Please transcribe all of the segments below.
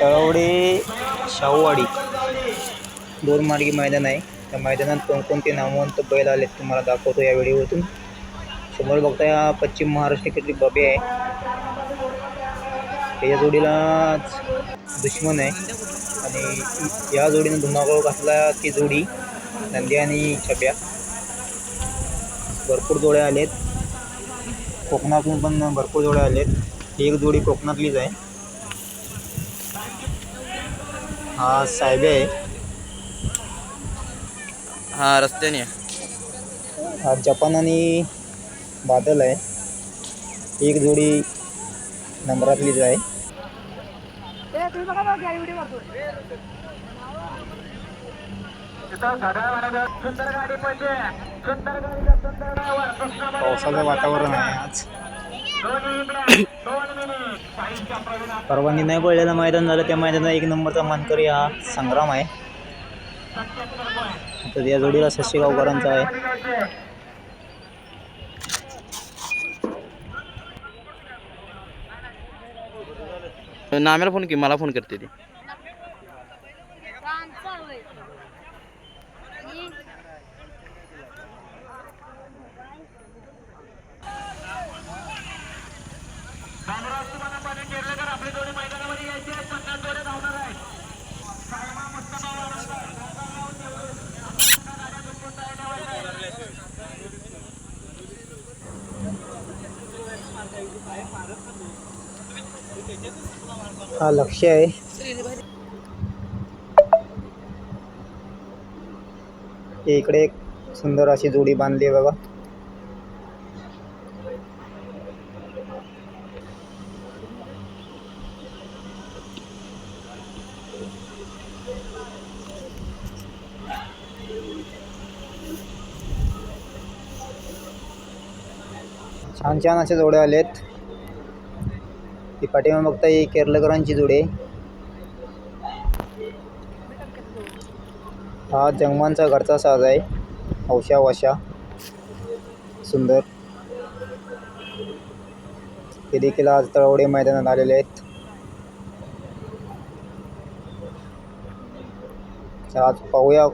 तळवडे शाहूवाडी. दोन मार्गी मैदान आहे. त्या मैदानात कोणकोणते नामवंत बैल आलेत तुम्हाला दाखवतो या व्हिडिओतून. समोर बघता या पश्चिम महाराष्ट्रातील बबे आहे. त्याच्या जोडीला दुश्मन आहे. आणि या जोडीनं धुमाकूळ घातला ती जोडी नंदी आणि छप्या भरपूर जोड्या आलेत. कोकणातून पण भरपूर जोड्या आलेत. एक जोडी कोकणातलीच आहे. हा साहेबे आहे. हा रस्त्याने. हा जपान आणि बादल आहे. एक जोडी नंबरातलीच आहे. पावसाचं वातावरण आहे आज. परवानगी नाही पडलेलं मैदान झालं त्या मैदानात एक नंबरचा मानकरी हा संग्राम आहे. तर या जोडीला शशी गावकरांचा आहे. नाम्याला फोन की मला फोन करते ती. हा लक्ष आहे. इकडे एक सुंदर अशी जोडी बांधली आहे बघा. छान छान असे जोडे आलेत. ती पाठीमा बघता ही केरळकरांची जोडी हा जंगमांचा घरचा साज आहे. हौशा वशा. सुंदर. हे देखील आज तळवडे मैदानात आलेले आहेत. आज पाहूया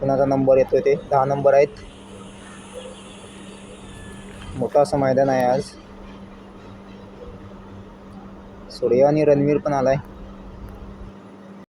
कुणाचा नंबर येतो ते. दहा नंबर आहेत. मोठं असं मैदान आहे आज. सूर्या आणि रणवीर पण आलाय.